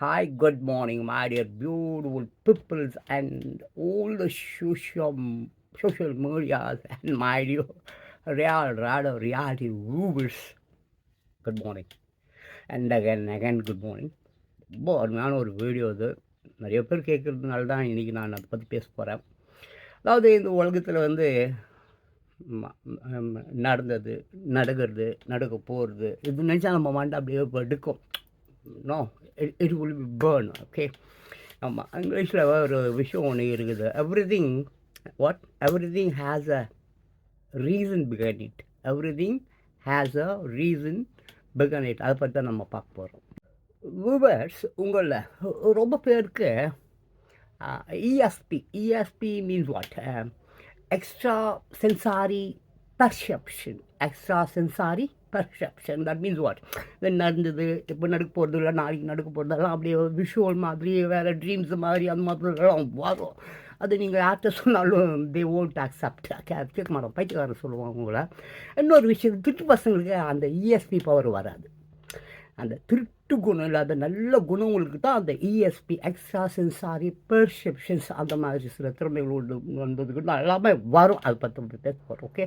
Hi, good morning, my dear beautiful peoples and all the social social medias and my dear real rather reality viewers. Good morning. And again, again, good morning. ரொம்ப அருமையான ஒரு video இது நிறைய பேர் கேட்குறதுனால தான் இன்றைக்கி நான் அதை பற்றி பேச போகிறேன் அதாவது இந்த உலகத்தில் வந்து ம- ம், நடந்தது நடக்கிறது நடக்க போகிறது இது நினச்சா நம்ம மண்டை அப்படியே no it will be burn okay ஆமாம் இங்கிலீஷில் ஒரு விஷயம் ஒன்று இருக்குது. Every thing what every thing has a reason begin it every thing has a reason begin it அதை பற்றி தான் நம்ம பார்க்க போகிறோம் வியூவர்ஸ் உங்களில் ரொம்ப பேருக்கு ESP ESP means what extra sensory perception extra sensory perception that means what இது நடந்தது இப்போ நடக்க போகிறது இல்லை நாளைக்கு நடக்க போகிறதெல்லாம் அப்படியே விஷுவல் மாதிரி வேறு ட்ரீம்ஸ் மாதிரி அந்த மாதிரிலாம் வரும். அது நீங்கள் யார்கிட்ட சொன்னாலும் தே ஓல்ட் அக்செப்ட் கேட்க மாட்டோம். பைத்தியக்காரன் சொல்லுவாங்க உங்களை. இன்னொரு விஷயம் திருட்டு பசங்களுக்கு அந்த இஎஸ்பி பவர் வராது. அந்த திருட்டு குணம் இல்லாத நல்ல குணங்களுக்கு தான் அந்த இஎஸ்பி எக்ஸ்ட்ரா சென்சாரி பெர்செப்ஷன்ஸ் அந்த மாதிரி சில திறமைகள் உண்டு வந்ததுக்கு தான் எல்லாமே வரும். அதை பற்றி பேச போகிறோம் ஓகே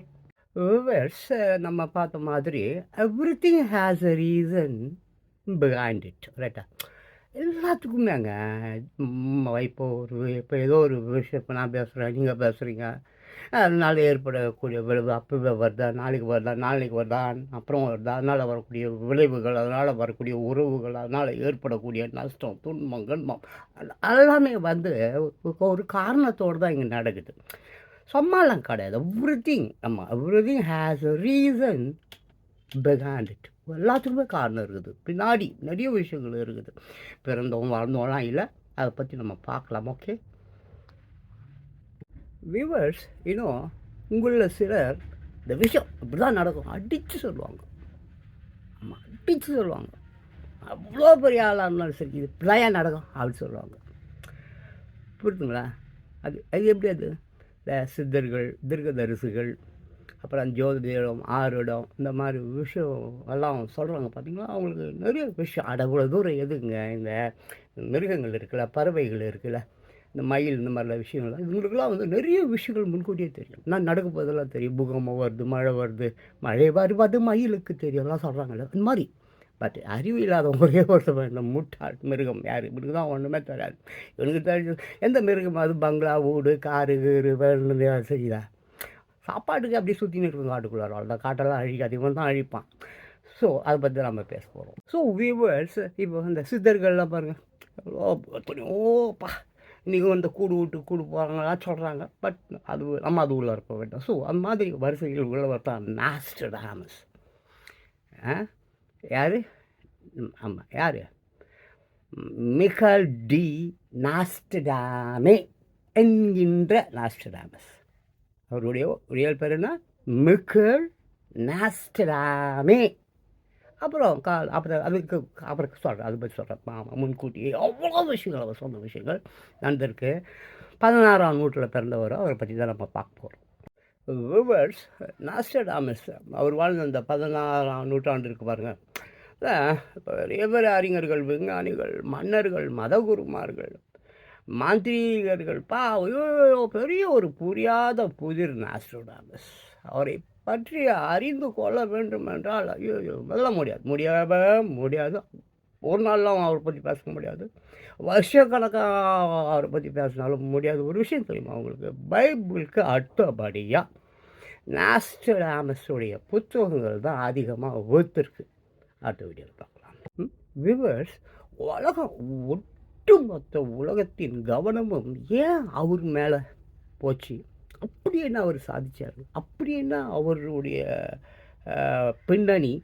விவர்ஸ் uh, நம்ம பார்த்த மாதிரி everything has a reason behind it ரைட்டா எல்லாத்துக்குமேங்க இப்போ ஒரு இப்போ ஏதோ ஒரு விஷயம் இப்போ நான் பேசுகிறேன் நீங்கள் பேசுகிறீங்க அதனால் ஏற்படக்கூடிய விளைவு அப்பவே வருதா நாளைக்கு வருதா நாளைக்கு வருதா அப்புறம் வருதா அதனால் வரக்கூடிய விளைவுகள் அதனால் வரக்கூடிய உறவுகள் அதனால் ஏற்படக்கூடிய நஷ்டம் துன்பம் கண்மம் எல்லாமே வந்து ஒரு காரணத்தோடு தான் இங்கே நடக்குது. சும்மாலாம் கிடையாது. எவ்ரி திங் நம்ம everything has a reason behind it எல்லாத்துக்குமே காரணம் இருக்குது. பின்னாடி நிறைய விஷயங்கள் இருக்குது. பிறந்தவங்க வளர்ந்தவங்களாம் இல்லை. அதை பற்றி நம்ம பார்க்கலாம் ஓகே வியூவர்ஸ் இன்னும் உங்களில் சிலர் இந்த விஷயம் இப்படி தான் நடக்கும். அடித்து சொல்லுவாங்க. ஆமாம் அடித்து சொல்லுவாங்க. அவ்வளோ பெரிய ஆளாக இருந்தாலும் சரி இது இப்படிதான் நடக்கும் அப்படின்னு சொல்லுவாங்க. புரியுதுங்களா அது அது எப்படி அது? சித்தர்கள் தீர்க்கதரிசிகள் அப்புறம் ஜோதிடம் ஆறுடம் இந்த மாதிரி விஷயம் எல்லாம் சொல்கிறாங்க பார்த்தீங்களா அவங்களுக்கு நிறைய விஷயம். அட தூரம் எதுங்க இந்த மிருகங்கள் இருக்குல்ல பறவைகள் இருக்குல்ல இந்த மயில் இந்த மாதிரிலாம் விஷயங்கள்லாம். இவங்களுக்குலாம் வந்து நிறைய விஷயங்கள் முன்கூட்டியே தெரியும். நான் நடக்க போதெல்லாம் தெரியும். பூகம்பம் வருது மழை வருது மழையை மழை பார்த்து மயிலுக்கு தெரியும்லாம் சொல்கிறாங்கல்ல இந்த மாதிரி பட் அறிவு இல்லாதவங்க ஒரே ஒருத்தவன் இந்த முட்டாள் மிருகம் யார்? இவனுக்கு தான் ஒன்றுமே தெரியாது. இவனுக்கு தெரிஞ்சு எந்த மிருகம்? அது பங்களா வீடு காரு கீரு வேணுன்னு செய்யுதா? சாப்பாட்டுக்கு அப்படியே சுற்றின்னு இருக்கும் காட்டுக்குள்ளார அந்த காட்டெல்லாம் அழிக்காது. இவன் தான் அழிப்பான். ஸோ அதை பற்றி நம்ம பேச போகிறோம் ஸோ வியூவர்ஸ் இப்போ இந்த சித்தர்கள்லாம் பாருங்கள் எவ்வளோ எத்தனையோப்பா இன்றைக்கி வந்து கூடு விட்டு கூடு போகிறாங்களா சொல்கிறாங்க பட் அது நம்ம அது உள்ளே இருக்க வேண்டாம். ஸோ அந்த மாதிரி வரிசைகள் உள்ளவர் தான் நாஸ்டடாமஸ் ஆ? யார்? ஆமாம் யார்? மிகல் டி நாஸ்டடாமே என்கின்ற நாஸ்டடாமஸ். அவருடைய ரியல் பேர் என்ன? மிக்கல் நாஸ்டடாமே. அப்புறம் கால் அப்புறம் அதுக்கு அப்புறம் சொல்கிறேன் அதை பற்றி சொல்கிறேன் முன்கூட்டியே அவ்வளோ விஷயங்கள் அவர் சொன்ன விஷயங்கள் நடந்திருக்கு. பதினாறாம் நூற்றில் பிறந்தவர் அவரை பற்றி தான் நம்ம பார்க்க போகிறோம் விவர்ஸ் நாஸ்டடாமஸ் அவர் வாழ்ந்த அந்த பதினாறாம் நூற்றாண்டு இருக்கு பாருங்கள் இப்போ அறிஞர்கள் விஞ்ஞானிகள் மன்னர்கள் மதகுருமார்கள் மாந்திரிகர்கள் பா ஐயோ பெரிய ஒரு புரியாத புதிர் நாஸ்டோடாமஸ் அவரை பற்றி அறிந்து கொள்ள வேண்டும் என்றால் ஐயோ வெல்ல முடியாது. முடியாத முடியாது. ஒரு நாள்லாம் அவரை பற்றி பேச முடியாது. வருஷக்கணக்காக அவரை பற்றி பேசினாலும் முடியாத ஒரு விஷயம் தெரியுமா அவங்களுக்கு பைபிளுக்கு அடுத்தபடியாக நாஸ்டடாமஸுடைய புத்தகங்கள் தான் அதிகமாக ஒத்துருக்கு. அடுத்த வீடியோவில் பார்க்கலாம். விவர்ஸ் உலகம் ஒட்டுமொத்த உலகத்தின் கவனமும் ஏன் அவர் மேலே போச்சு? அப்படி என்ன அவர் சாதிச்சார்? அப்படி என்ன அவருடைய பின்னணி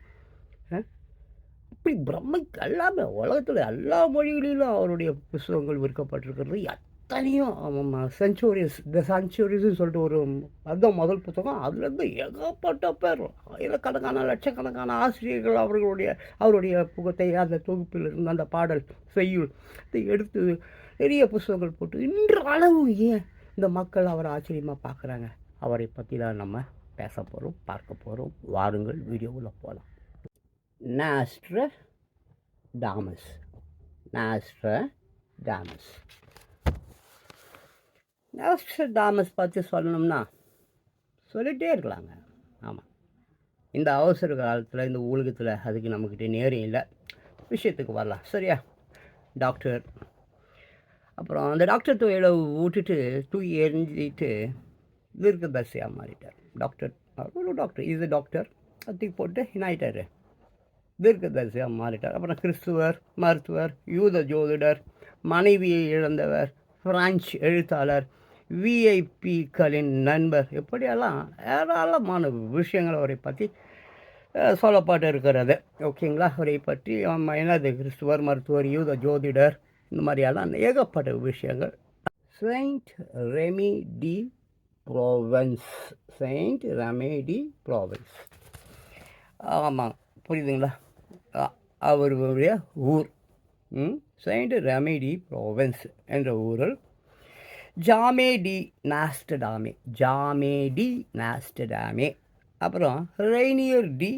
அப்படி பிரம்மை எல்லாமே உலகத்தில் எல்லா மொழிகளிலும் அவருடைய புஸ்தகங்கள் விற்கப்பட்டிருக்கிறது. எத்தனையும் சென்ச்சுரிஸ் த சென்ச்சுரிஸ்ன்னு சொல்லிட்டு ஒரு அதுதான் முதல் புத்தகம். அதுலேருந்து ஏகப்பட்ட பேர் ஆயிரக்கணக்கான லட்சக்கணக்கான ஆசிரியர்கள் அவர்களுடைய அவருடைய புகத்தை அந்த தொகுப்பில் இருந்து அந்த பாடல் செய்யுள் இதை எடுத்து நிறைய புஸ்தகங்கள் போட்டு இன்று அளவும் ஏன் இந்த மக்கள் அவரை ஆச்சரியமாக பார்க்குறாங்க? அவரை பற்றி தான் நம்ம பேச போகிறோம் பார்க்க போகிறோம் வாருங்கள் வீடியோவில் போகலாம் நாஸ்ட்ர டாமஸ் நாஸ்ட்ர டாமஸ் நாஸ்ட்ர டாமஸ் பற்றி சொல்லணும்னா சொல்லிகிட்டே இருக்கலாங்க. ஆமாம் இந்த அவசர காலத்தில் இந்த உலகத்தில் அதுக்கு நம்மக்கிட்ட நேரம் இல்லை. விஷயத்துக்கு வரலாம். சரியா? டாக்டர். அப்புறம் அந்த டாக்டர் தொழிலை விட்டுட்டு தூக்கி எரிஞ்சிட்டு தீர்க்கதர்சியாக மாறிட்டார். டாக்டர். ஒரு டாக்டர். இது டாக்டர் தூக்கி போட்டு என்ன ஆயிட்டார் தீர்க்கதரிசியாக மாறிட்டார். அப்புறம் கிறிஸ்துவர் மருத்துவர் யூத ஜோதிடர் மனைவியை இழந்தவர் பிரான்ச் எழுத்தாளர் விஐபிக்களின் நண்பர். இப்படியெல்லாம் ஏராளமான விஷயங்கள் அவரை பற்றி சொல்லப்பட்டு இருக்கிறது ஓகேங்களா? அவரை பற்றி என்னது? கிறிஸ்துவர் மருத்துவர் யூத ஜோதிடர் இந்த மாதிரியெல்லாம் ஏகப்பட்ட விஷயங்கள். Saint Remy de Provence. Saint Remy de Provence. ஆமாம் புரியுதுங்களா? அவருடைய ஊர். ம் செயின்ட் ரெமிடி ப்ரோவென்ஸ் என்ற ஊரில் ஜாமே டி நாஸ்டடாமே ஜாமே டி நாஸ்டடாமே. அப்புறம் Reynier de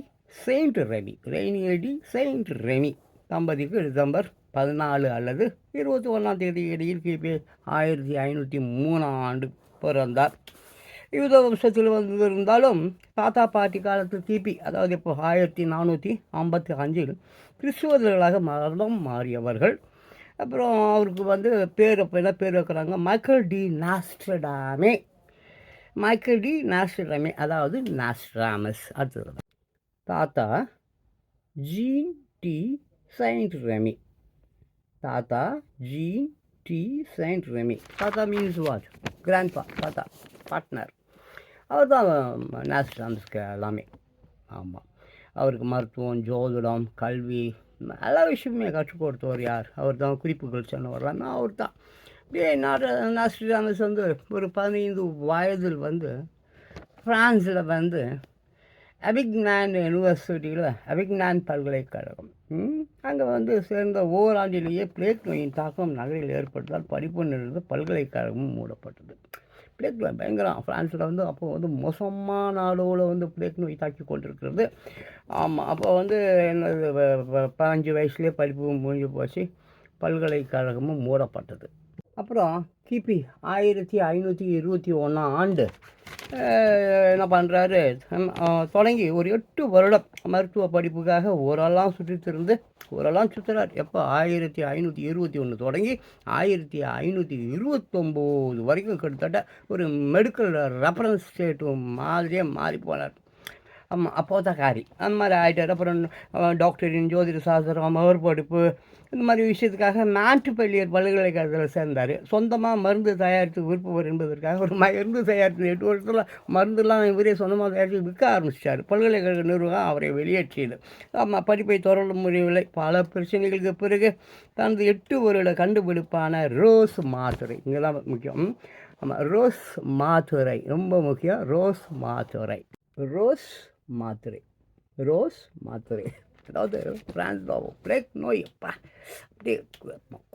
Saint Remy Reynier de Saint Remy. தம்பதிக்கு டிசம்பர் பதினாலு அல்லது இருபத்தி ஒன்றாம் தேதி இடையில் கிபி ஆயிரத்தி ஐநூற்றி மூணாம் ஆண்டு பிறந்தார். யூத வம்சத்தில் வந்திருந்தாலும் தாத்தா பாட்டி காலத்தில் கிபி அதாவது இப்போ ஆயிரத்தி நானூற்றி ஐம்பத்தி அஞ்சில் கிறிஸ்துவர்களாக மதம் மாறியவர்கள். அப்புறம் அவருக்கு வந்து பேர் அப்போ என்ன பேர் வைக்கிறாங்க? Michel de Nostredame Michel de Nostredame அதாவது நாஸ்ட்ராமஸ் அடுத்தது தாத்தா ஜீன் டி செயின்ட் ரெமி தாத்தா ஜீன் டி செயின்ட் ரெமி தாத்தா மீன்ஸ் வாட் கிராண்ட்பா தாத்தா. பார்ட்னர் அவர் தான் நேஸ்டாம்ஸ்க்கு எல்லாமே. ஆமாம் அவருக்கு மருத்துவம் ஜோதிடம் கல்வி எல்லா விஷயமே கற்றுக் கொடுத்தவர் யார்? அவர் தான் குறிப்புகள் சொன்னவர்லாம். அவர் தான். அப்படியே நாட்டு வந்து ஒரு பதினைந்து வயதில் வந்து ஃப்ரான்ஸில் வந்து அபிக்னான் யூனிவர்சிட்டியில் அபிக்னான் பல்கலைக்கழகம். அங்கே வந்து சேர்ந்த ஓராண்டிலேயே பிளேக் நோயின் தாக்கம் நகரில் ஏற்பட்டதால் படிப்பு நிறுத்த பல்கலைக்கழகமும் மூடப்பட்டது. பிளேக்கில் பயங்கரம். ஃப்ரான்ஸில் வந்து அப்போ வந்து மோசமான நாடோவில் வந்து பிளேக் நோய் தாக்கி கொண்டிருக்கிறது. ஆமாம் அப்போ வந்து என்னது பதினஞ்சு வயசுலேயே படிப்பு முடிஞ்சு போச்சு. பல்கலைக்கழகமும் மூடப்பட்டது. அப்புறம் கிபி ஆயிரத்தி ஐநூற்றி இருபத்தி ஒன்றாம் ஆண்டு என்ன பண்ணுறாரு தொடங்கி ஒரு எட்டு வருடம் மருத்துவ படிப்புக்காக ஓரெல்லாம் சுற்றி திருந்து சுற்றுறார். எப்போ? ஆயிரத்தி ஐநூற்றி இருபத்தி ஒன்று தொடங்கி ஆயிரத்தி ஐநூற்றி இருபத்தொம்போது வரைக்கும் கிட்டத்தட்ட ஒரு மெடிக்கல் ரெஃபரன்ஸ் ஸ்டேட்டு மாதிரியே மாறி போனார். ஆமாம் அப்போதக்காரி. அந்த மாதிரி ஆகிட்டார் அப்புறம் டாக்டரின் ஜோதிட சாஸ்திரம் மகர் படிப்பு இந்த மாதிரி விஷயத்துக்காக நாட்டுப்பள்ளியர் பல்கலைக்கழகத்தில் சேர்ந்தார். சொந்தமாக மருந்து தயாரித்து விற்பவர் என்பதற்காக ஒரு மருந்து தயாரித்து எட்டு வருஷத்தில் மருந்துலாம் இவரே சொந்தமாக தயாரித்து விற்க ஆரம்பிச்சிட்டார். பல்கலைக்கழக நிர்வாகம் அவரை வெளியேற்றியது. ஆமாம் படிப்பை தொடர முடியவில்லை. பல பிரச்சனைகளுக்கு பிறகு தனது எட்டு வருட கண்டுபிடிப்பான ரோஸ் மாத்துரை இங்கே தான் முக்கியம். ஆமாம் ரோஸ் மாத்துரை ரொம்ப முக்கியம். ரோஸ் மாத்துரை ரோஸ் மாத்திரை ரோஸ் மாத்துரை அதாவது பிரான்ஸ் பிளேக் நோய் அப்பா. அப்படியே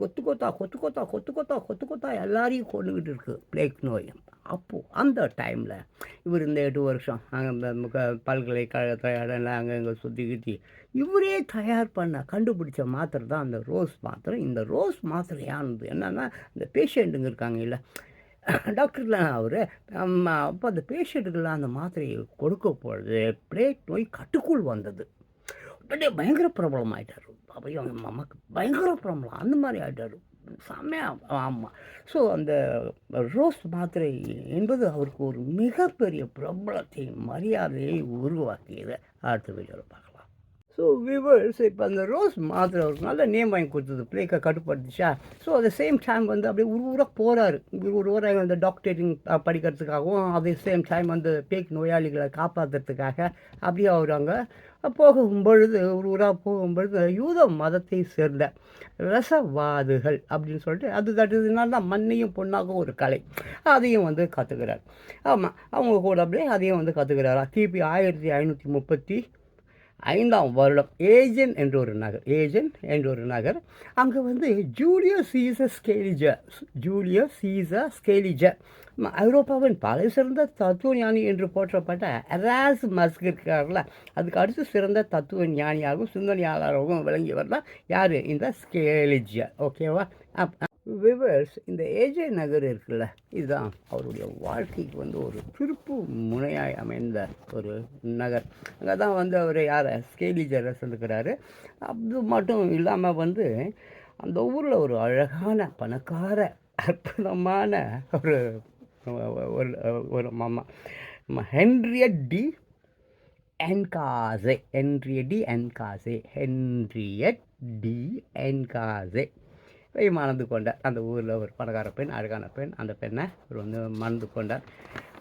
கொத்து கொத்தா கொத்து கொத்தா கொத்து கொத்தா கொத்து கொத்தா எல்லாரையும் கொண்டுக்கிட்டு இருக்குது பிளேக் நோய். அப்போது அந்த டைமில் இவர் இந்த எட்டு வருஷம் அங்கே பல்கலைக்கழகத்தில் இடம் அங்கே இங்கே சுற்றி கிட்டி இவரே தயார் பண்ண கண்டுபிடிச்ச மாத்திரை தான் அந்த ரோஸ் மாத்திரை. இந்த ரோஸ் மாத்திரையானது என்னென்னா இந்த பேஷண்ட்டுங்க இருக்காங்க இல்லை டாக்டர்லாம் அவர் அப்போ அந்த பேஷண்ட்டுக்கெல்லாம் அந்த மாத்திரையை கொடுக்க பொழுது பிளேட் நோய் கட்டுக்குள் வந்தது. அப்படியே பயங்கர ப்ராப்ளம் ஆகிட்டார் அப்போ அவங்க அம்மாவுக்கு பயங்கர ப்ராப்ளம் அந்த மாதிரி ஆகிட்டார் செம்மையாக ஆமாம் ஸோ அந்த ரோஸ் மாத்திரை என்பது அவருக்கு ஒரு மிகப்பெரிய பிரபலத்தை மரியாதையை உருவாக்கியது அடுத்த வீடியோவில் பார்க்கலாம். ஸோ விவர்ஸ் இப்போ அந்த ரோஸ் மாத்திரை ஒரு நல்ல நேம் வாங்கி கொடுத்தது. பிளேக்கை கட்டுப்படுத்துச்சா? ஸோ அட் சேம் டைம் வந்து அப்படியே ஒரு ஊராக போகிறாரு ஒரு ஊராக அந்த டாக்டரிங் படிக்கிறதுக்காகவும் அதே சேம் டைம் வந்து பேக் நோயாளிகளை காப்பாற்றுறதுக்காக அப்படியே அவர் அங்கே போகும் பொழுது ஒரு ஊராக போகும் பொழுது யூத மதத்தை சேர்ந்த ரசவாதுகள் அப்படின்னு சொல்லிட்டு அது தட்டுதுனால தான் மண்ணையும் பொண்ணாகவும் ஒரு கலை. அதையும் வந்து கற்றுக்கிறார் ஆமாம் அவங்க கூட அப்படியே அதையும் வந்து கற்றுக்கிறாரா கிபி ஆயிரத்தி ஐநூற்றி முப்பத்தி ஐந்தாம் வருடம் ஏஜென் என்ற ஒரு நகர் ஏஜென் என்ற ஒரு நகர். அங்கே வந்து ஜூலியஸ் சீச ஸ்கேலிஜர் ஜூலியஸ் சீச ஸ்கேலிஜர் ஐரோப்பாவின் பல சிறந்த தத்துவ ஞானி என்று போற்றப்பட்ட ராஸ் மஸ்க் இருக்கார்ல அதுக்கு அடுத்து சிறந்த தத்துவ ஞானியாகவும் சிந்தனையாளராகவும் விளங்கியவர் தான் யார்? இந்த ஸ்கேலிஜர் ஓகேவா விவர்ஸ் இந்த ஏஜே நகர் இருக்குல்ல இதுதான் அவருடைய வாழ்க்கைக்கு வந்து ஒரு திருப்பு முனையாய் அமைந்த ஒரு நகர். அங்கே தான் வந்து அவர் யாரை? ஸ்கேலி ஜெரஸ் இருக்கிறாரு. அது மட்டும் இல்லாமல் வந்து அந்த ஊரில் ஒரு அழகான பணக்கார அற்புதமான ஒரு ஒரு ஒரு மாமா. Henriette de Encausse Henriette de Encausse Henriette de Encausse. மணந்து கொண்டார். அந்த ஊரில் ஒரு பணக்கார பெண் அழகான பெண். அந்த பெண்ணை அவர் வந்து மணந்து கொண்டார்.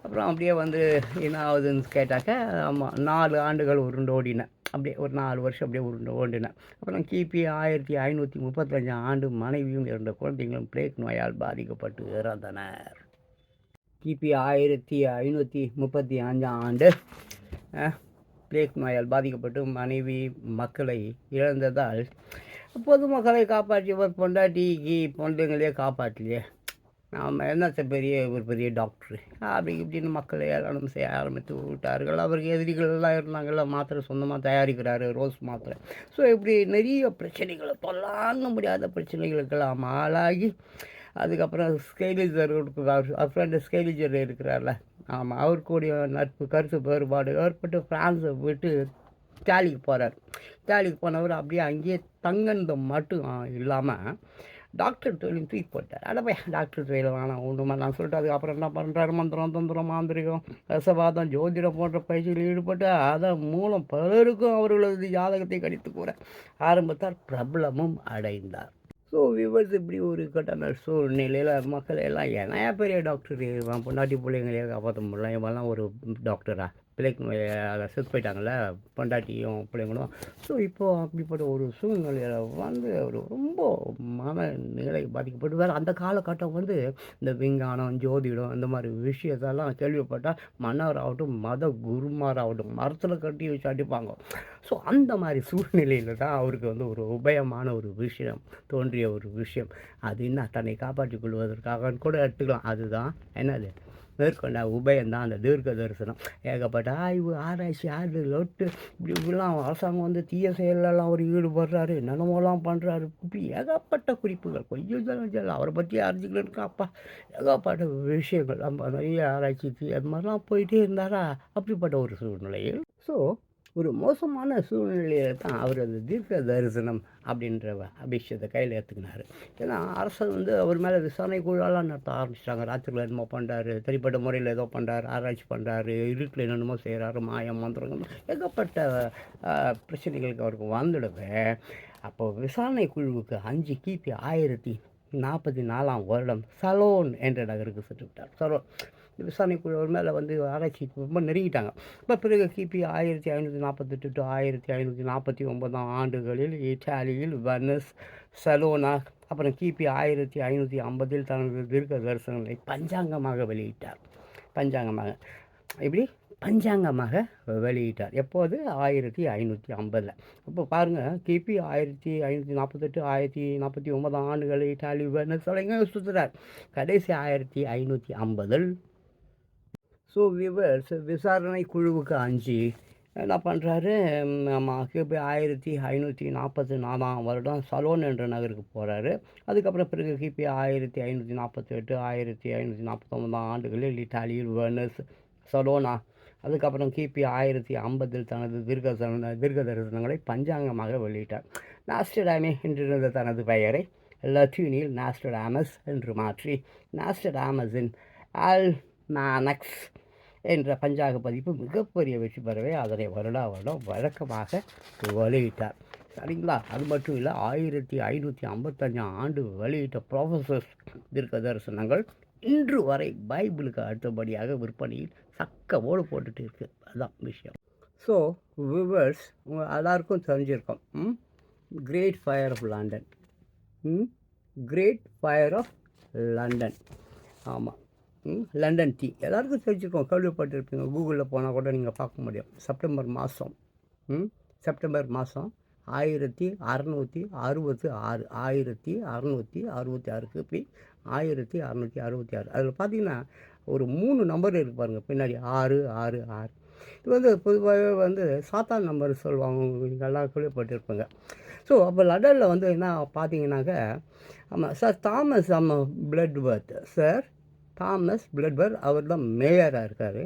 அப்புறம் அப்படியே வந்து என்ன ஆகுதுன்னு கேட்டாக்க ஆமாம் நாலு ஆண்டுகள் உருண்டு ஓடினேன் அப்படியே ஒரு நாலு வருஷம் அப்படியே உருண்டு ஓடினேன் அப்புறம் கிபி ஆயிரத்தி ஐநூற்றி முப்பத்தஞ்சு ஆண்டு மனைவியும் இரண்டு குழந்தைகளும் பிளேக் நோயால் பாதிக்கப்பட்டு இறந்தனர். கிபி ஆயிரத்தி ஐநூற்றி முப்பத்தி அஞ்சாம் ஆண்டு பிளேக் நோயால் பாதிக்கப்பட்டு மனைவி மக்களை இழந்ததால் பொதுமக்களை காப்பாற்றியவர் பொண்டாட்டிக்கு பொண்ணுங்களே காப்பாற்றலையே. நாம் என்னத்த பெரிய ஒரு பெரிய டாக்டரு? அப்படி இப்படின்னு மக்களை ஏளனம் செய்ய ஆரம்பித்து விட்டார்கள். அவருக்கு எதிரிகள் எல்லாம் இருந்தாங்கல்ல மாத்திரை சொந்தமாக தயாரிக்கிறாரு ரோஸ் மாத்திரை. ஸோ இப்படி நிறைய பிரச்சனைகளை தொல்லாங்க முடியாத பிரச்சனைகளுக்கெல்லாம் ஆளாகி அதுக்கப்புறம் ஸ்கெலிஜர் அவர் ஃப்ரெண்டு ஸ்கெலிஜர் இருக்கிறார்ல. ஆமாம் அவர் கூடிய நட்பு கருத்து வேறுபாடு ஏற்பட்டு ஃப்ரான்ஸை விட்டு இத்தாலிக்கு போகிறார் இத்தாலிக்கு போனவர் அப்படியே அங்கேயே தங்கனது மட்டும் இல்லாமல் டாக்டர் தொழிலும் தூக்கி போட்டார். அட போய் டாக்டர் தொழில் வேணாம் ஒன்றுமா நான் சொல்லிட்டு அதுக்கப்புறம் என்ன பண்ணுறாரு மந்திரம் தந்திரம் மாந்திரிகம் ரசவாதம் ஜோதிடம் போன்ற பயிற்சியில் ஈடுபட்டு அதன் மூலம் பலருக்கும் அவர்களது ஜாதகத்தை கணித்து கூற ஆரம்பித்தார். பிரபலமும் அடைந்தார். ஸோ விவர்ஸ் இப்படி ஒரு கட்டண சூழ்நிலையில் மக்கள் எல்லாம் ஏன்னா பெரிய டாக்டர் இவன் பொண்டாட்டி பிள்ளைங்களே காப்பாற்ற முடியல? இவெல்லாம் ஒரு டாக்டரா பிள்ளைக்கு செத்து போயிட்டாங்கள பொண்டாட்டியும் பிள்ளைங்களும். ஸோ இப்போது அப்படிப்பட்ட ஒரு சூழ்நிலையில் வந்து ஒரு ரொம்ப மன நிலை பாதிக்கப்பட்டு வேறு அந்த காலகட்டம் வந்து இந்த விஞ்ஞானம் ஜோதிடம் இந்த மாதிரி விஷயத்தெல்லாம் கேள்விப்பட்டால் மன்னராகட்டும் மத குருமாராகட்டும் மரத்தில் கட்டி வச்சு அடிப்பாங்க. ஸோ அந்த மாதிரி சூழ்நிலையில் தான் அவருக்கு வந்து ஒரு உபயமான ஒரு விஷயம் தோன்றிய ஒரு விஷயம். அது என்ன தன்னை காப்பாற்றிக் கொள்வதற்காக கூட எடுத்துக்கலாம். அதுதான் என்னது? மேற்கொண்ட உபயந்தான் அந்த தீர்க்க தரிசனம். ஏகப்பட்ட ஆய்வு ஆராய்ச்சி ஆடு லொட்டு இப்படி இப்படிலாம் அரசாங்கம் வந்து தீய செயலெல்லாம் அவர் ஈடுபடுறாரு நனமெல்லாம் பண்ணுறாரு இப்படி ஏகப்பட்ட குறிப்புகள். கொஞ்சம் தான் அவரை பற்றி அறிஞ்சிக்கலன்னு அப்பா ஏகப்பட்ட விஷயங்கள். நம்ம நிறைய ஆராய்ச்சி அது மாதிரிலாம் போயிட்டே இருந்தாரா? அப்படிப்பட்ட ஒரு சூழ்நிலையில். ஸோ ஒரு மோசமான சூழ்நிலையில் தான் அவர் அந்த தீர்க்க தரிசனம் அப்படின்ற அபிஷத்தை கையில் ஏற்றுக்கினார் ஏன்னா அரசு வந்து அவர் மேலே விசாரணை குழுவெல்லாம் நடத்த ஆரம்பிச்சிட்டாங்க. ராத்திரியில் என்னமோ பண்ணுறாரு தனிப்பட்ட முறையில் ஏதோ பண்ணுறாரு ஆராய்ச்சி பண்ணுறாரு இருட்டில் என்னென்னமோ செய்கிறாரு மாயம் மந்திரங்கள் ஏகப்பட்ட பிரச்சனைகளுக்கு அவருக்கு வந்துடவே அப்போ விசாரணை குழுவுக்கு அஞ்சு கிபி ஆயிரத்தி நாற்பத்தி நாலாம் வருடம் சலோன் என்ற நகருக்கு சென்று விட்டார். சலோன் விசாரணை குழு மேலே வந்து ஆராய்ச்சி ரொம்ப நெருங்கிட்டாங்க. இப்போ பிறகு கிபி ஆயிரத்தி ஐநூற்றி நாற்பத்தெட்டு டு ஆயிரத்தி ஐநூற்றி நாற்பத்தி ஒன்பதாம் ஆண்டுகளில் இத்தாலியில் வெனஸ் சலோனா அப்புறம் கிபி ஆயிரத்தி ஐநூற்றி ஐம்பதில் தனது தீர்க்க தரிசனங்களை பஞ்சாங்கமாக வெளியிட்டார். பஞ்சாங்கமாக இப்படி பஞ்சாங்கமாக வெளியிட்டார். எப்போது? ஆயிரத்தி ஐநூற்றி ஐம்பதில். இப்போ பாருங்கள் கிபி ஆயிரத்தி ஐநூற்றி நாற்பத்தெட்டு ஆயிரத்தி நாற்பத்தி ஒன்பதாம் ஆண்டுகள் இட்டாலி வெனஸ் எங்கே சுற்றுறார் கடைசி ஆயிரத்தி ஐநூற்றி ஐம்பதில் ஸோ விவர்ஸ் விசாரணை குழுவுக்கு அஞ்சு. என்ன பண்ணுறாரு நம்ம கிபி ஆயிரத்தி ஐநூற்றி நாற்பத்தி நாலாம் வருடம் சலோன் என்ற நகருக்கு போகிறாரு அதுக்கப்புறம் பிறகு கிபி ஆயிரத்தி ஐநூற்றி நாற்பத்தி எட்டு ஆயிரத்தி ஐநூற்றி நாற்பத்தொம்பதாம் ஆண்டுகளில் இட்டாலியில் வெனஸ் சலோனா. அதுக்கப்புறம் கிபி ஆயிரத்தி ஐம்பதில் தனது தீர்க்க தரிசன- தீர்க்க தரிசனங்களை பஞ்சாங்கமாக வெளியிட்டார். நாஸ்டடாமே என்றிருந்த தனது பெயரை லத்தீனில் நாஸ்டடாமஸ் என்று மாற்றி. நாஸ்டடாமஸின் ஆல் நானக்ஸ் என்ற பஞ்சாங்க பதிப்பு மிகப்பெரிய வெற்றி பெறவே அதனை வருடா வருடம் வழக்கமாக வெளியிட்டார். சரிங்களா? அது மட்டும் இல்லை ஆயிரத்தி ஐநூற்றி ஐம்பத்தஞ்சாம் ஆண்டு வெளியிட்ட ப்ரொஃபசர்ஸ் தீர்க்க தரிசனங்கள் இன்று வரை பைபிளுக்கு அடுத்தபடியாக விற்பனையில் சக்கவோடு போட்டுட்டு இருக்கு. அதுதான் விஷயம். ஸோ விவர்ஸ் உங்கள் எல்லாருக்கும் தெரிஞ்சிருக்கோம். Great fire of London great fire of London ஆமாம் லண்டன் டீ. எல்லாருக்கும் தெரிஞ்சிருக்கோம் கேள்விப்பட்டிருப்பீங்க. கூகுளில் போனால் கூட நீங்கள் பார்க்க முடியும். செப்டம்பர் மாதம் செப்டம்பர் மாதம் ஆயிரத்தி அறநூற்றி அறுபத்தி ஆறு ஆயிரத்தி அறநூற்றி அறுபத்தி ஆறுக்கு பி ஆயிரத்தி அறநூற்றி அறுபத்தி ஆறு அதில் பார்த்தீங்கன்னா ஒரு மூணு நம்பர் இருக்கு பாருங்கள் பின்னாடி ஆறு ஆறு ஆறு. இது வந்து பொதுவாகவே வந்து சாத்தான் நம்பர் சொல்லுவாங்க. நல்லா எல்லாம் கேள்விப்பட்டிருப்பாங்க. ஸோ அப்போ லண்டனில் வந்து என்ன பார்த்தீங்கன்னாக்க ஆமாம் சார் தாமஸ் ஆமாம் Bloodworth sir Thomas Bloodworth அவர் தான் மேயராக இருக்கார்.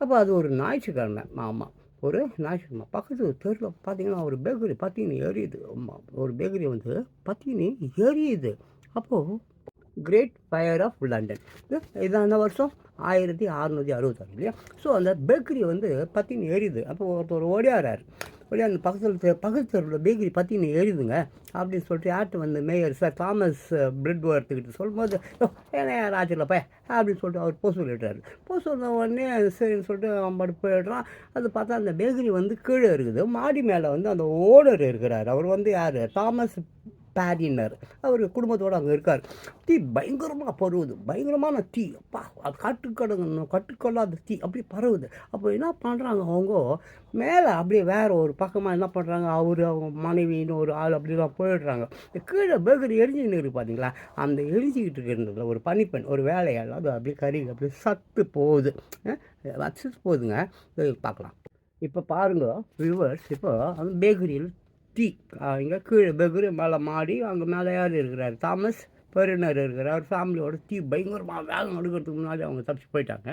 அப்போ அது ஒரு ஞாயிற்றுக்கிழமை. ஆமாம் ஒரு ஞாயிற்றுக்கிழமை. பக்கத்து தெருவில் பார்த்தீங்கன்னா ஒரு பேக்கரி பார்த்தீங்கன்னா எரியுது ஒரு பேக்கரி வந்து பார்த்தீங்கன்னா எரியுது அப்போது கிரேட் ஃபயர் ஆஃப் லண்டன் இது அந்த வருஷம் ஆயிரத்தி அறநூற்றி அறுபத்தாறு இல்லையா? ஸோ அந்த பேக்கரி வந்து பார்த்தீங்கன்னா எரியுது அப்போ ஒருத்தர் ஓடியாரார். ஓடியா அந்த பக்கத்தில் தெ- பக்கத்து தெருவில் பேக்கரி எழுதுங்க அப்படின்னு சொல்லிட்டு யார்கிட்ட வந்து மேயர் சார் தாமஸ் பிரெட் வரத்துக்கிட்ட சொல்லும்போது ஏன்னா என்ன ராஜில் போய் அப்படின்னு சொல்லிட்டு அவர் போக சொல்லிட்டாரு. போக சொன்ன உடனே சரின்னு சொல்லிட்டு அவன் போயிடுறான். அது பார்த்தா அந்த பேக்கரி வந்து கீழே இருக்குது. மாடி மேலே வந்து அந்த ஓனர் இருக்கிறார். அவர் வந்து யார்? தாமஸ் பேரினர் அவர் குடும்பத்தோடு அங்கே இருக்கார். தீ பயங்கரமாக பரவுது. பயங்கரமான தீ அப்பா அது கட்டுக்கடங்க கட்டுக்கொள்ளாத தீ அப்படி பரவுது. அப்போ என்ன பண்ணுறாங்க அவங்க? மேலே அப்படியே வேற ஒரு பக்கமாக என்ன பண்ணுறாங்க அவர் அவங்க மனைவின்னு ஒரு ஆள் அப்படிலாம் போயிடுறாங்க. இந்த கீழே பேக்கரி எரிஞ்சுன்னு இருக்கு பார்த்தீங்களா அந்த எரிஞ்சிக்கிட்டு இருக்கிறதுல ஒரு பனிப்பெண் ஒரு வேலையால் அது அப்படியே கறி அப்படியே சத்து போகுது. சத்து போகுதுங்க. பார்க்கலாம். இப்போ பாருங்க வியூவர்ஸ் இப்போ அந்த பேக்கரியில் டீ இங்கே கீழே பேக்கரி மேலே மாடி அங்கே மேலே யார் இருக்கிறார். தாமஸ் பெருனர் இருக்கிறார்? ஃபேமிலியோட டீ பயங்கரமாக வேகம் எடுக்கிறதுக்கு முன்னாடி அவங்க தப்பிச்சு போயிட்டாங்க.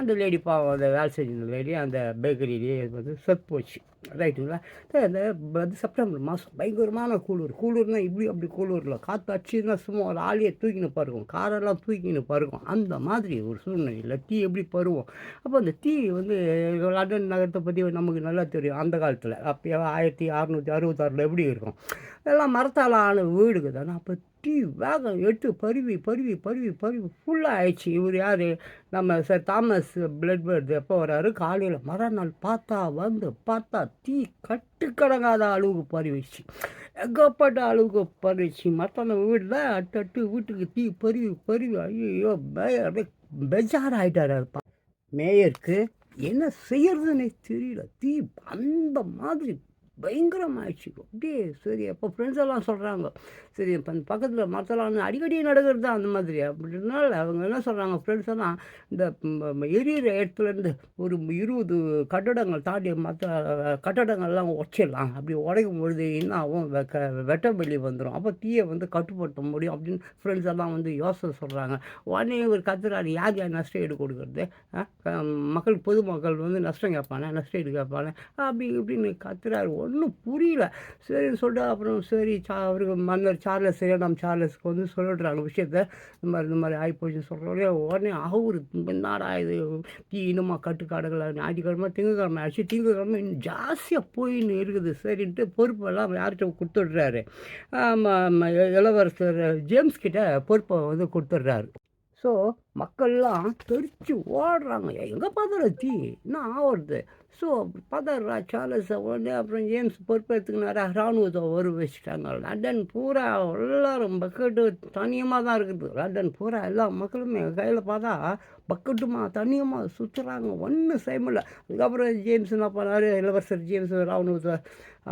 அந்த லேடி பாவம் அந்த வேலை செஞ்ச லேடி அந்த பேக்கரியிலேயே வந்து செத்து போச்சு. ரைட்டுங்களா அந்த அது செப்டம்பர் மாதம் பயங்கரமான கூலூர் குளிர்னா இப்படி அப்படி கூலூரில் காற்று அடிச்சுன்னா சும்மா ஒரு ஆளையே தூக்கின்னு பருவோம் காரெல்லாம் தூக்கின்னு பருக்கும் அந்த மாதிரி ஒரு சூழ்நிலையில் டீ எப்படி பருவோம் அப்போ அந்த தீ வந்து லண்டன் நகரத்தை பற்றி நமக்கு நல்லா தெரியும். அந்த காலத்தில். அப்போ ஆயிரத்தி அறநூற்றி அறுபத்தாறில் எப்படி இருக்கும்? எல்லாம் மரத்தால் ஆன வீடுங்க தானே. அப்போ டீ வேகம் எட்டு பருவி பருவி பருவி பருவி ஃபுல்லாக ஆயிடுச்சு. இவர் யார்? நம்ம சார் தாமஸ் பிளட்பர்ட் எப்போ வராரு? காலையில் மறுநாள் பார்த்தா வந்து பார்த்தா டீ கட்டுக்கடங்காத அளவுக்கு பரவிச்சு ஏகப்பட்ட அளவுக்கு பரவிச்சு மற்ற வீட்டில் அட்டு அட்டு வீட்டுக்கு தீ பருவி பருவி ஐயோ அப்படியே பெஜாராயிட்டார் மேயருக்கு என்ன செய்யறதுன்னே தெரியல. தீ அந்த மாதிரி பயங்கரமாயிடுச்சு அப்படியே சரி அப்போ ஃப்ரெண்ட்ஸ் எல்லாம் சொல்கிறாங்க சரி இப்போ அந்த பக்கத்தில் மற்றலாம் அடிக்கடி நடக்கிறது தான் அந்த மாதிரி. அப்படின்னால அவங்க என்ன சொல்கிறாங்க ஃப்ரெண்ட்ஸ் எல்லாம் இந்த எரியிற இடத்துலேருந்து ஒரு இருபது கட்டடங்கள் தாண்டி மற்ற கட்டடங்கள்லாம் உடச்சிடலாம். அப்படி உடைக்கும் பொழுது என்ன ஆகும்? வெக்க வெட்ட வெளி வந்துடும் அப்போ தீயை வந்து கட்டுப்படுத்த முடியும் அப்படின்னு ஃப்ரெண்ட்ஸ் எல்லாம் வந்து யோசனை சொல்கிறாங்க உடனே ஒரு கத்துறாரு யார் யார் நஷ்டம் ஈடு கொடுக்குறது? மக்கள் பொதுமக்கள் வந்து நஷ்டம் கேட்பானே நஷ்ட ஈடு கேட்பானே அப்படி இப்படின்னு கத்துறாரு. ஒன்றும் புரியல. சரின்னு சொல்லிட்டு அப்புறம் சரி சா அவருக்கு மன்னர் சார்லஸ் நம்ம சார்லஸ்க்கு வந்து சொல்லிடுறாங்க விஷயத்த. இந்த மாதிரி இந்த மாதிரி ஆகிப்போச்சுன்னு சொல்கிறோடனே உடனே அவரு என்னடா இது? தீ இன்னுமா கட்டுக்காடுகள் ஞாயிற்றுக்கிழமை திங்கக்கிழமை ஆச்சு திங்கக்கிழமை இன்னும் ஜாஸ்தியாக போயின்னு இருக்குது. சரின்ட்டு பொறுப்பெல்லாம் யார்கிட்ட கொடுத்துடுறாரு? இளவரசர் ஜேம்ஸ் கிட்ட பொறுப்பை வந்து கொடுத்துட்றாரு. ஸோ மக்கள்லாம் தெரிச்சு ஓடுறாங்க. எங்கே பார்த்தாலும் தீ? என்ன ஆகுறது ஸோ பார்த்தா சார்லஸ் உடனே அப்புறம் ஜேம்ஸ் பொறுப்பேற்றுக்கினாரா இராணுவத்தை ஒரு வச்சுட்டாங்க. லண்டன் பூரா எல்லாரும் பக்கெட்டு தனியமாக தான் இருக்குது. லண்டன் பூரா எல்லா மக்களுமே கையில் பார்த்தா பக்கெட்டுமா தனியமாக சுற்றுறாங்க ஒன்றும் செய்ய முடியல. அதுக்கப்புறம் ஜேம்ஸ் என்ன பண்ணார்? இளவரசர் ஜேம்ஸ் இராணுவத்தை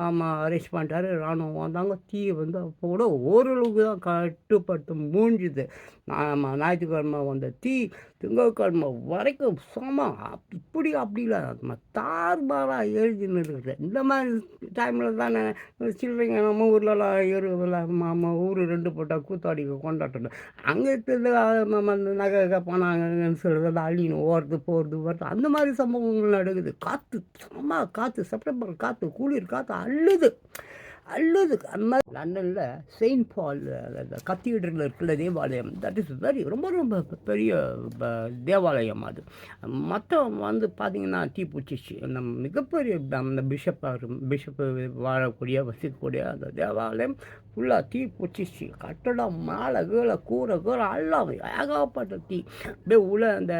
ஆமாம் அரேஞ்ச் பண்ணிட்டாரு. இராணுவம் வந்தாங்க. தீயை வந்து அப்போ கூட ஓரளவுக்கு தான் கட்டுப்பட்டு மூஞ்சுது ஆமாம் ஞாயிற்றுக்கிழமை வந்த தீ திங்கட்கிழமை வரைக்கும் சும்மா இப்படி அப்படி இல்லை. நம்ம தார்பாராக எழுதின்னு இருக்குது இந்த மாதிரி டைமில் தானே சில்லறைங்க நம்ம ஊர்லலாம் எரு மாமா ஊர் ரெண்டு போட்டால் கூத்தாடி கொண்டாட்டணும் அங்கே இருக்கிறது நம்ம அந்த நகை நகை போனாங்கன்னு சொல்கிறது அள்ளின்னு ஓடுறது போகிறது வர்றது அந்த மாதிரி சம்பவங்கள் நடக்குது. காற்று செம்ம காற்று செப்டம்பர் காற்று குளிர் காற்று அள்ளுது. அல்லது அந்த லண்டனில் செயின்ட் பால் கத்தீட்ரில் இருக்கிற தேவாலயம். தட் இஸ் வெரி ரொம்ப ரொம்ப பெரிய ப- தேவாலயம் அது. மற்ற வந்து பார்த்தீங்கன்னா தீ பிடிச்சிச்சு நம்ம மிகப்பெரிய அந்த அந்த பிஷப் பிஷப்பு வாழக்கூடிய வசிக்கக்கூடிய அந்த தேவாலயம். ஃபுல்லாக தீ பிடிச்சிச்சு கட்டடம் மேலே கீழே கூரை கீழே எல்லாம் ஏகப்பட்ட தீ. அப்படியே உள்ள அந்த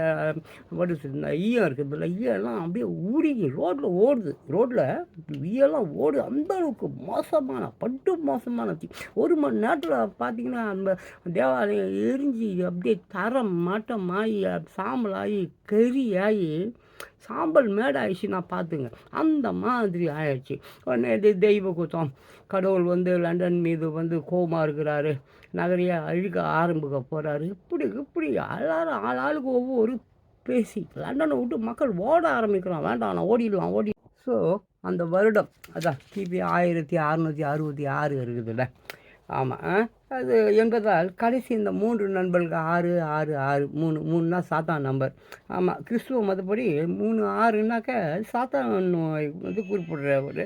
what இந்த ஈயம் இருக்குதுல்ல ஈயெல்லாம் அப்படியே ஊருகி ரோட்டில் ஓடுது. ரோட்டில் ஈயெல்லாம் ஓடு அந்த அளவுக்கு மோசமான பட்டு மோசமான தீ. ஒரு மணி நேரத்தில் பார்த்தீங்கன்னா அந்த தேவாலயம் எரிஞ்சு அப்படியே தரம் மாட்டமாகி சாம்பலாகி கறியாகி கறி ஆகி சாம்பல் மேடு நான் பார்த்துங்க. அந்த மாதிரி ஆயிடுச்சு. உடனே இது தெய்வ குத்தம். கடவுள் வந்து லண்டன் மீது வந்து கோபமாக இருக்கிறாரு. நகரையை அழிக்க ஆரம்பிக்க போகிறாரு இப்படி இப்படி எல்லாரும் ஆளாளுக்கு ஒவ்வொரு பேசி லண்டனை விட்டு மக்கள் ஓட ஆரம்பிக்கிறான். வேண்டாம் நான் ஓடிடலாம் ஓடி. ஸோ அந்த வருடம் அதான் கிபி ஆயிரத்தி அறநூற்றி அறுபத்தி ஆறு இருக்குதுல்ல ஆமாம் அது என்பதால் கடைசி இந்த மூன்று நண்பர்கள் ஆறு ஆறு ஆறு மூணு மூணுனா சாத்தான் நம்பர். ஆமாம் கிறிஸ்துவ மதப்படி மூணு ஆறுனாக்க சாத்தான் வந்து குறிப்பிடுற ஒரு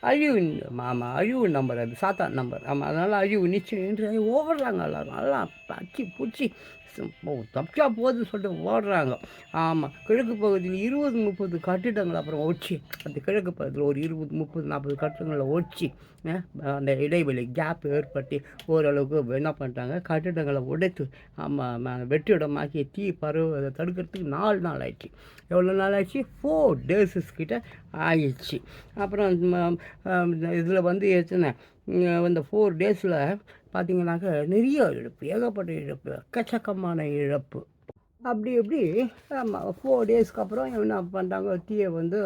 அழிவு ஆமாம் அழிவு நம்பர் அது சாத்தான் நம்பர். ஆமாம் அதனால் அழிவு நிச்சயம் என்று ஓடுறாங்க எல்லாரும். எல்லாம் பச்சி பூச்சி தப்பிச்சா போகுதுன்னு சொல்லிட்டு ஓடுறாங்க. ஆமாம் கிழக்கு பகுதியில் இருபது முப்பது கட்டிடங்கள் அப்புறம் ஒடிச்சு அந்த கிழக்கு பகுதியில் ஒரு இருபது முப்பது நாற்பது கட்டிடங்களை ஒடிச்சு அந்த இடைவெளி கேப் ஏற்பட்டு ஓரளவுக்கு என்ன பண்ணிட்டாங்க கட்டிடங்களை உடைத்து ஆமாம் வெற்றிடமாக்கி தீ பரவுவதை தடுக்கிறதுக்கு நாலு நாள் ஆயிடுச்சு. எவ்வளோ நாள் ஆயிடுச்சு? ஃபோர் டேஸஸ் கிட்ட ஆயிடுச்சு. அப்புறம் இதில் வந்து எத்தனை இந்த ஃபோர் டேஸில் பார்த்தீங்கன்னாக்க நிறைய இழப்பு ஏகப்பட்ட இழப்பு எக்கச்சக்கமான இழப்பு. அப்படி இப்படி ஆமாம் ஃபோர் டேஸ்க்கு அப்புறம் என்ன பண்ணிட்டாங்க தீயை வந்து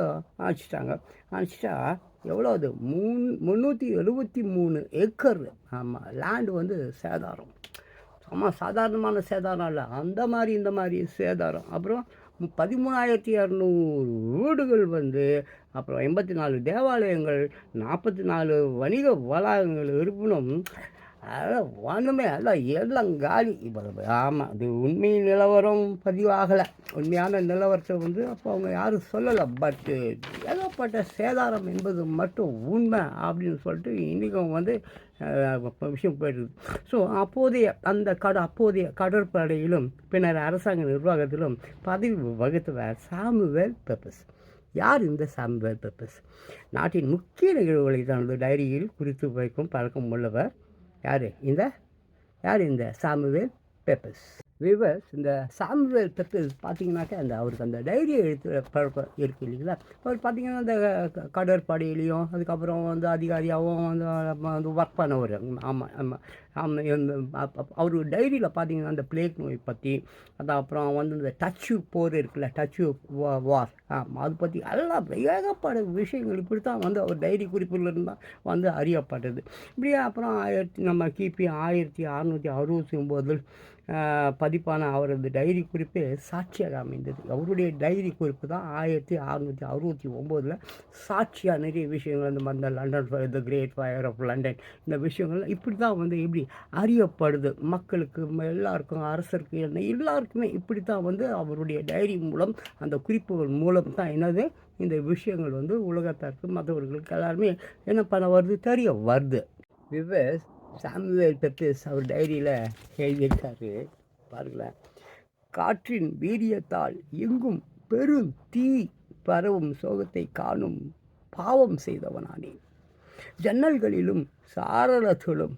அணைச்சிட்டாங்க. அணைச்சிட்டா எவ்வளோ அது? மூணு முந்நூற்றி எழுபத்தி மூணு ஏக்கர். ஆமாம் லேண்டு வந்து சேதாரம். ஆமாம் சாதாரணமான சேதாரம் இல்லை. அந்த மாதிரி இந்த மாதிரி சேதாரம். அப்புறம் பதிமூணாயிரத்தி இரநூறு வீடுகள் வந்து அப்புறம் எண்பத்தி நாலு தேவாலயங்கள் நாற்பத்தி நாலு வணிக வளாகங்கள் இருப்பினும் அதெல்லாம் ஒன்றுமே அதான் எல்லாம் காலி. இப்போ ஆமாம் அது உண்மை நிலவரம் பதிவாகலை. உண்மையான நிலவரத்தை வந்து அப்போ அவங்க யாரும் சொல்லலை பட்டு ஏகப்பட்ட சேதாரம் என்பது மட்டும் உண்மை அப்படின்னு சொல்லிட்டு இன்றைக்கும் வந்து விஷயம் போயிடுது ஸோ அப்போதைய அந்த கட அப்போதைய கடற்படையிலும் பின்னர் அரசாங்க நிர்வாகத்திலும் பதவி வகுத்தவர் சாமுவேல் பெப்பஸ். யார் இந்த சாமுவேல் பெப்பஸ்? நாட்டின் முக்கிய நிகழ்வுகளை தனது டைரியில் குறித்து வைக்கும் பழக்கம் உள்ளவர் யார்? இந்த? யார் இந்த? Samuel Pepys. விவர்ஸ் இந்த சாமுவேல் பெப்பஸ் பார்த்தீங்கன்னாக்கா அந்த அவருக்கு அந்த டைரியை எழுத்து பழக்கம் இருக்குது இல்லைங்களா? அவர் பார்த்தீங்கன்னா அந்த கடற்படையிலையும் அதுக்கப்புறம் வந்து அதிகாரியாகவும் வந்து வந்து ஒர்க் பண்ணவர். ஆமாம் ஆமாம் ஆமாம் அவர் டைரியில் பார்த்தீங்கன்னா அந்த பிளேக் நோய் பற்றி அது அப்புறம் வந்து இந்த டச்சு போர் இருக்குல்ல டச்சு வார் ஆமாம் அது பற்றி எல்லாம் ஏகப்பட்ட விஷயங்கள் இப்படி தான் வந்து அவர் டைரி குறிப்பில் இருந்தால் வந்து அறியப்பட்டது. இப்படியே அப்புறம் ஆயிரத்தி நம்ம கிபி ஆயிரத்தி அறநூற்றி அறுபத்தி ஒம்போதில் பதிப்பான அவரது டைரி குறிப்பே சாட்சியாக அமைந்தது. அவருடைய டைரி குறிப்பு தான் ஆயிரத்தி அறநூற்றி அறுபத்தி ஒம்போதில் சாட்சியாக நிறைய விஷயங்கள் இந்த மாதிரி London the great fire of London இந்த விஷயங்கள் இப்படி தான் வந்து இப்படி அறியப்படுது. மக்களுக்கு ம- எல்லாருக்கும் அரசருக்கு என்ன எல்லாருக்குமே இப்படி தான் வந்து அவருடைய டைரி மூலம் அந்த குறிப்புகள் மூலம் தான் என்னது இந்த விஷயங்கள் வந்து உலகத்தாருக்கு மற்றவர்களுக்கு எல்லாருமே என்ன பண்ண வருது தெரிய வருது. விவேஸ் சாமுவேல் பெப்பஸ் அவர் டைரியில் எழுதியிருக்காரு பாருங்களேன். காற்றின் வீரியத்தால் எங்கும் பெரும் தீ பரவும் சோகத்தை காணும் பாவம் செய்தவனானே. ஜன்னல்களிலும் சாரலத்திலும்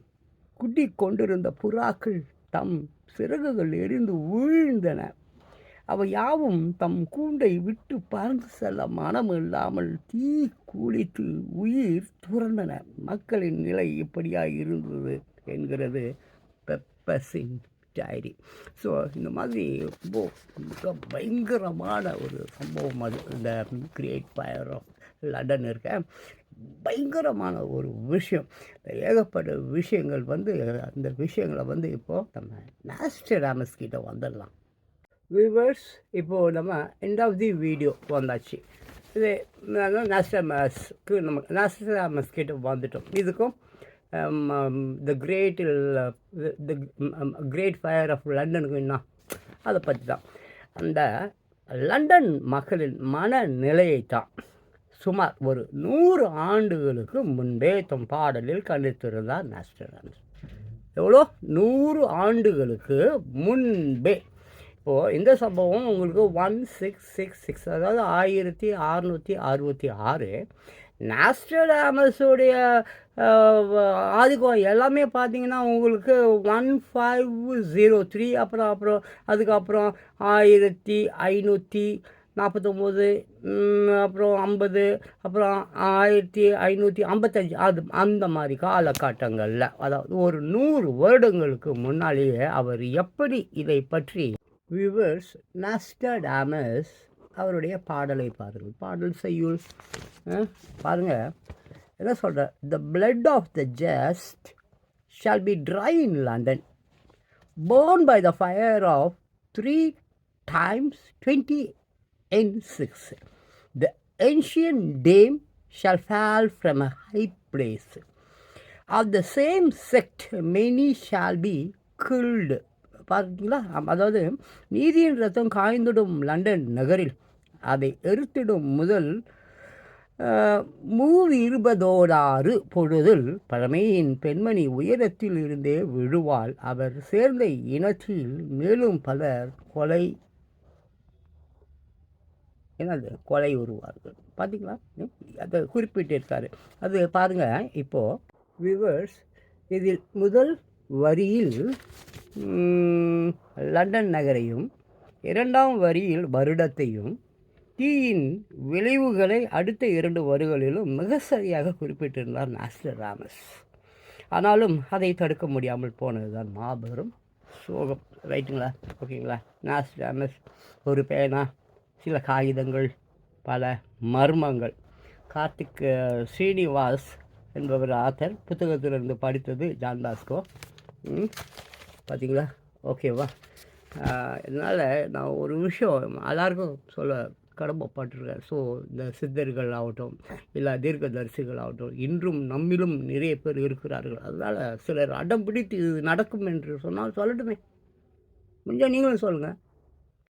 குட்டி கொண்டிருந்த புறாக்கள் தம் சிறகுகள் எரிந்து வீழ்ந்தன. அவை யாவும் தம் கூண்டை விட்டு பறந்து செல்ல மனம் இல்லாமல் தீ குளித்து உயிர் துறந்தன. மக்களின் நிலை இப்படியாக இருந்தது என்கிறது பெப்பஸின் டைரி. ஸோ இந்த மாதிரி ரொம்ப மிக பயங்கரமான ஒரு சம்பவம் அது. இந்த கிரியேட் ஃபயர் ஆஃப் லண்டன் இருக்க பயங்கரமான ஒரு விஷயம். ஏகப்பட்ட விஷயங்கள் வந்து அந்த விஷயங்களை வந்து இப்போது நம்ம நாஸ்டராமஸ் கிட்ட வந்துடலாம். வியூவர்ஸ் இப்போது நம்ம எண்ட் ஆஃப் தி வீடியோ வந்தாச்சு. இது நாஸ்டாமஸ்க்கு நம்ம நாஸ்டாமஸ் கிட்ட வந்துட்டோம். இதுக்கும் the great the great fire of லண்டனுக்கு என்ன? அதை பற்றி தான் அந்த லண்டன் மக்களின் மனநிலையை தான் சுமார் ஒரு நூறு ஆண்டுகளுக்கு முன்பே தம் பாடலில் கண்டித்திருந்தார் நாஸ்டராமஸ் எவ்வளோ? நூறு ஆண்டுகளுக்கு முன்பே. இப்போது இந்த சம்பவம் உங்களுக்கு ஒன் சிக்ஸ் சிக்ஸ் சிக்ஸ் அதாவது ஆயிரத்தி அறநூற்றி அறுபத்தி ஆறு. நாஸ்டடாமஸுடைய ஆதிக்கம் எல்லாமே பார்த்தீங்கன்னா உங்களுக்கு ஒன் ஃபைவ் ஜீரோ த்ரீ அப்புறம் அப்புறம் அதுக்கப்புறம் ஆயிரத்தி ஐநூற்றி நாற்பத்தொம்போது அப்புறம் ஐம்பது அப்புறம் ஆயிரத்தி ஐநூற்றி ஐம்பத்தஞ்சு அது அந்த மாதிரி காலகட்டங்களில். அதாவது ஒரு நூறு வருடங்களுக்கு முன்னாலேயே அவர் எப்படி இதை பற்றி வியூவர்ஸ் நாஸ்டர்ட் ஆமஸ் அவருடைய பாடலை பாருங்கள் பாடல் செய்யுள் பாருங்கள் என்ன சொல்கிற the blood of the just shall be dry in London burned by the fire of three times twenty and six the ancient dame shall fall from a high place. Of the same sect many shall be killed பார்த்தீங்களா அதாவது நீதியின் ரத்தம் காய்ந்திடும் London நகரில் அதை எரித்திடும் முதல் மூவிருபதோடாறு பொழுதில் பழமையின் பெண்மணி உயரத்தில் இருந்தே விழுவாள். அவர் சேர்ந்த இனத்தில் மேலும் பலர் கொலை என்னது? கொலை உருவார்கள். பார்த்தீங்களா அதை குறிப்பிட்டிருக்காரு. அது பாருங்கள் இப்போது விவர்ஸ் இதில் முதல் வரியில் லண்டன் நகரையும் இரண்டாம் வரியில் வருடத்தையும் தீயின் விளைவுகளை அடுத்த இரண்டு வருகளிலும் மிக சரியாக குறிப்பிட்டிருந்தார் நாஸ்டர் ராமஸ் ஆனாலும் அதை தடுக்க முடியாமல் போனது தான் மாபெரும் சோகம். ரைட்டுங்களா ஓகேங்களா நாஸ்டர் ராமஸ் ஒரு பேனா சில காகிதங்கள் பல மர்மங்கள். கார்த்திக் ஸ்ரீனிவாஸ் என்பவர் ஆத்தர் புத்தகத்திலிருந்து படித்தது ஜான் பாஸ்கோ ம், பார்த்தீங்களா? ஓகேவா இதனால் நான் ஒரு விஷயம் எல்லாருக்கும் சொல்ல கடமைப்பட்டிருக்கேன். ஸோ இந்த சித்தர்கள் ஆகட்டும் இல்லை தீர்க்கதரிசிகள் ஆகட்டும் இன்றும் நம்மிலும் நிறைய பேர் இருக்கிறார்கள். அதனால் சிலர் அடம் பிடித்து இது நடக்கும் என்று சொன்னால் சொல்லட்டுமே. முடிஞ்சால் நீங்களும் சொல்லுங்கள்